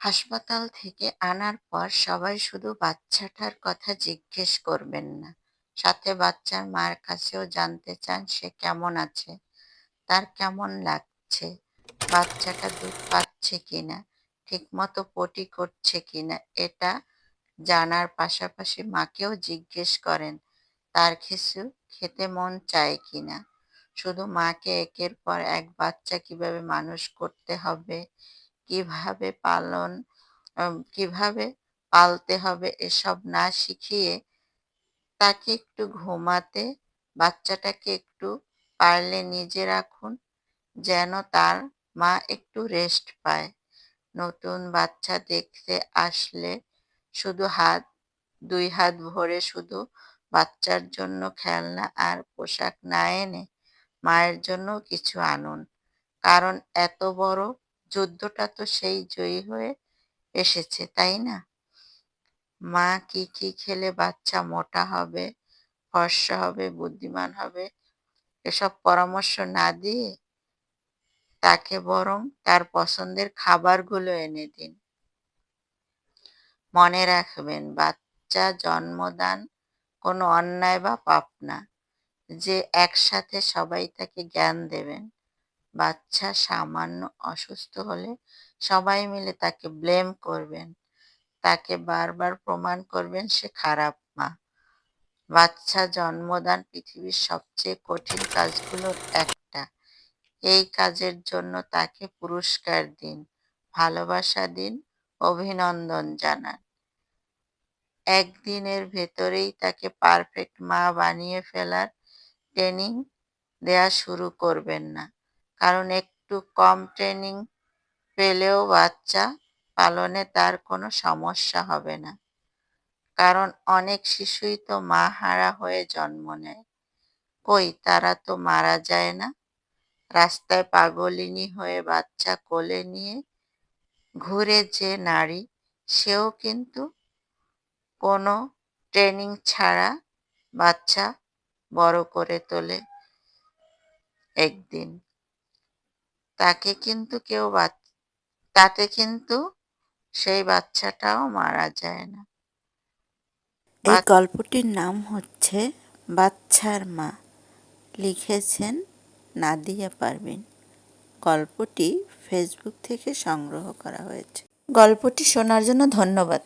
হাসপাতাল থেকে আনার পর সবাই শুধু বাচ্চাটার কথা জিজ্ঞেস করবেন না। সাথে বাচ্চার মার কাছেও জানতে চান সে কেমন আছে, তার কেমন লাগছে, বাচ্চাটা দুধ পাচ্ছে কিনা, ঠিকমতো পটি করছে কিনা, এটা জানার পাশাপাশি মাকেও জিজ্ঞেস করেন, তার কিছু খেতে মন চায় কিনা? শুধু মাকে একের পর এক বাচ্চা কীভাবে মানুষ করতে হবে? কীভাবে পালন কীভাবে পালতে হবে এসব না শিখিয়ে তাকে একটু ঘুমাতে, বাচ্চাটাকে একটু পারলে নিজে রাখুন, যেন তার মা একটু রেস্ট পায়। নতুন বাচ্চা দেখতে আসলে শুধু হাত, দুই হাত ভরে শুধু বাচ্চার জন্য খেলনা আর পোশাক না এনে মায়ের জন্য কিছু আনুন। কারণ এত বড় যুদ্ধটা তো সেই জয়ী হয়ে এসেছে, তাই না? মা কি কি খেলে বাচ্চা মোটা হবে, ফর্সা হবে, বুদ্ধিমান হবে, এসব পরামর্শ না দিয়ে তাকে বরং তার পছন্দের খাবারগুলো এনে দিন। মনে রাখবেন, বাচ্চা জন্মদান কোনো অন্যায় বা পাপ না। যে একসাথে সবাই তাকে জ্ঞান দেবেন বাচ্চা সামান্য অসুস্থ হলে সবাই মিলে তাকে ব্লেম করবেন। তাকে বারবার প্রমাণ করবেন সে খারাপ মা। বাচ্চা জন্মদান পৃথিবীর সবচেয়ে কঠিন কাজগুলোর একটা। এই কাজের জন্য তাকে পুরস্কার দিন, ভালোবাসা দিন, অভিনন্দন জানান। একদিনের ভেতরেই তাকে পারফেক্ট মা বানিয়ে ফেলার ট্রেনিং দেয়া শুরু করবেন না। কারণ একটু কম ট্রেনিং পেলেও বাচ্চা পালনে তার কোনো সমস্যা হবে না। কারণ অনেক শিশুই তো মা হারা হয়ে জন্ম নেয়। কই, তারা তো মারা যায় না। রাস্তায় পাগলিনী হয়ে বাচ্চা কোলে নিয়ে ঘুরে যে নারী, সেও কিন্তু কোনো ট্রেনিং ছাড়া বাচ্চা বড় করে তোলে একদিন। তাকে কিন্তু কেউ তাতে কিন্তু সেই বাচ্চাটাও মারা যায় না। এই গল্পটির নাম হচ্ছে বাচ্চার মা। লিখেছেন নাদিয়া পারভিন। গল্পটি ফেসবুক থেকে সংগ্রহ করা হয়েছে। গল্পটি শোনার জন্য ধন্যবাদ।